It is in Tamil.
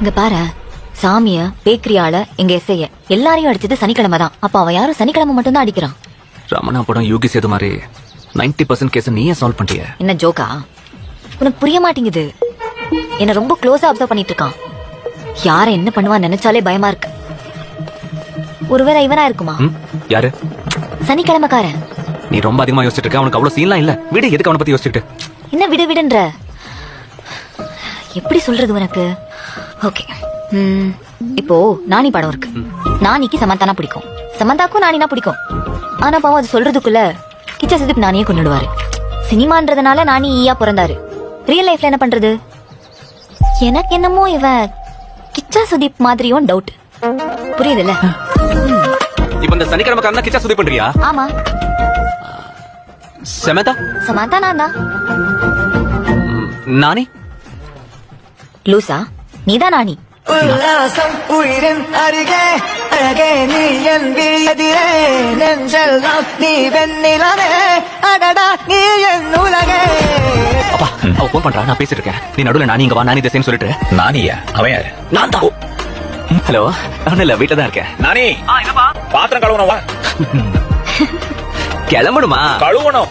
இங்க பாரு சாமிய பேக்கரி ஆள எங்க எஸ்ஐய எல்லாரையும் அடிச்சது சனிக்கிழமை தான் அப்ப அவன் யாரும் சனிக்கிழமை மட்டும் தான் அடிக்கிறான். ரமணா படம் யோகி சேது மாதிரி 90% பர்சன்ட் கேஸ் நீயே சால்வ் பண்ணிட்டிய. என்ன ஜோக்கா உனக்கு புரிய மாட்டேங்குது. என்ன ரொம்ப க்ளோஸா அப்சர்வ் பண்ணிட்டு இருக்கான் யார என்ன பண்ணுவான்னு நினைச்சாலே பயமா இருக்கு. ஒருவேளை இவனா இருக்குமா? யாரு? சனிக்கிழமைக்காரன். நீ ரொம்ப அதிகமா யோசிச்சுட்டு இருக்க அவனுக்கு அவ்வளவு சீன்லாம் இல்ல. விடு எதுக்கு அவனை பத்தி யோசிச்சுட்டு? என்ன விடு விடுன்ற? எப்படி சொல்றது உனக்கு? ஓகே இப்போ நானி படம் இருக்கு. நானிக்கு சமந்தானா பிடிக்கும். சமந்தாக்கும் நானினா பிடிக்கும். ஆனா பாவம் அது சொல்றதுக்குள்ள கிச்சா சுதீப் நானியே கொண்டுடுவாரு சினிமான்றதுனால நானி ஈயா பிறந்தாரு. ரியல் லைஃப்ல என்ன பண்றது? எனக்கு என்னமோ இவன் கிச்சா சுதீப் மாதிரியும் டவுட் புரியுதுல்ல? இப்ப இந்த சனிக்கிழமை காரணம் கிச்சா சுதி பண்றியா? ஆமா. செமதா சமந்தா? நான் தான் நானே? லூசா நீதான் நானி உல்லாசம் உயிரின் அருகே அழகே நீ என் விழியதிரே. நெஞ்செல்லாம் நீ வெண்ணிலவே அடடா நீ என் உலகே. அப்பா அவ போன் பண்றா நான் பேசிட்டு இருக்கேன். நீ நடுவுல நானி இங்க வா நானி தேசம் சொல்லிட்டு. நானியா அவன் யாரு? நான் தான். ஹலோ ஒன்னும் இல்ல வீட்டுல தான் இருக்கேன். நானி! பாத்திரம் கழுவணும் வா. கிளம்பணுமா? கழுவணும்.